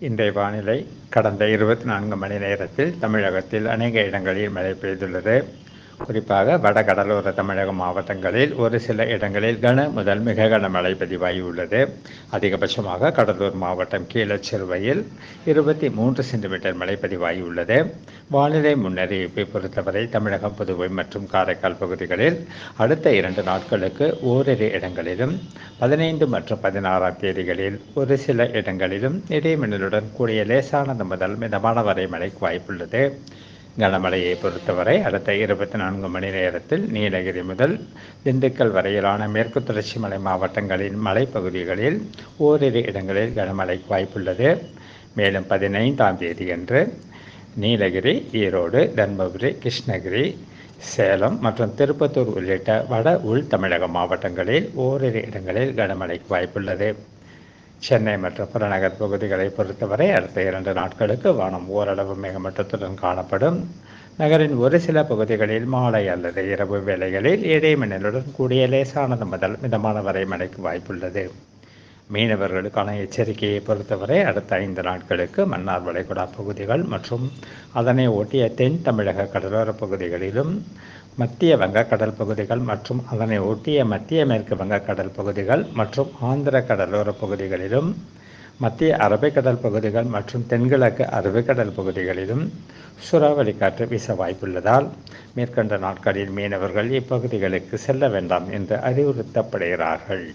இன்றைய வானிலை கடந்த இருபத்தி நான்கு மணி நேரத்தில் தமிழகத்தில் அநேக இடங்களில் மழை பெய்துள்ளது. குறிப்பாக வட கடலோர தமிழக மாவட்டங்களில் ஒரு சில இடங்களில் கன முதல் மிக கனமழை பதிவாகியுள்ளது. அதிகபட்சமாக கடலூர் மாவட்டம் கீழச்சிறுவையில் இருபத்தி மூன்று சென்டிமீட்டர் மழை பதிவாகியுள்ளது. வானிலை முன்னறிவிப்பை பொறுத்தவரை தமிழகம் புதுவை மற்றும் காரைக்கால் பகுதிகளில் அடுத்த இரண்டு நாட்களுக்கு ஓரிரு இடங்களிலும் பதினைந்து மற்றும் பதினாறாம் தேதிகளில் ஒரு சில இடங்களிலும் இடைமின்னலுடன் கூடிய லேசானது முதல் மிதமான வரை மழைக்கு வாய்ப்புள்ளது. கனமழையை பொறுத்தவரை அடுத்த இருபத்தி நான்கு மணி நேரத்தில் நீலகிரி முதல் திண்டுக்கல் வரையிலான மேற்கு தொடர்ச்சி மலை மாவட்டங்களின் மலைப்பகுதிகளில் ஓரிரு இடங்களில் கனமழைக்கு வாய்ப்புள்ளது. மேலும் பதினைந்தாம் தேதியன்று நீலகிரி ஈரோடு தர்மபுரி கிருஷ்ணகிரி சேலம் மற்றும் திருப்பத்தூர் உள்ளிட்ட வட உள் தமிழக மாவட்டங்களில் ஓரிரு இடங்களில் கனமழைக்கு வாய்ப்புள்ளது. சென்னை மற்றும் புறநகர் பகுதிகளை பொறுத்தவரை அடுத்த இரண்டு நாட்களுக்கு வானம் ஓரளவு மேகமட்டத்துடன் காணப்படும். நகரின் ஒரு சில பகுதிகளில் மாலை அல்லது இரவு வேளைகளில் இடைமின்னலுடன் கூடிய லேசானது முதல் மிதமான வரை மழைக்கு வாய்ப்புள்ளது. மீனவர்களுக்கான எச்சரிக்கையை பொறுத்தவரை அடுத்த ஐந்து நாட்களுக்கு மன்னார் வளைகுடா பகுதிகள் மற்றும் அதனை ஒட்டிய தென் தமிழக கடலோர பகுதிகளிலும் மத்திய வங்கக்கடல் பகுதிகள் மற்றும் அதனை ஒட்டிய மத்திய மேற்கு வங்கக்கடல் பகுதிகள் மற்றும் ஆந்திர கடலோர பகுதிகளிலும் மத்திய அரபிக்கடல் பகுதிகள் மற்றும் தென்கிழக்கு அரபிக்கடல் பகுதிகளிலும் சூறாவளி காற்று வீச வாய்ப்புள்ளதால் மேற்கண்ட நாட்களில் மீனவர்கள் இப்பகுதிகளுக்கு செல்ல வேண்டாம் என்று அறிவுறுத்தப்படுகிறார்கள்.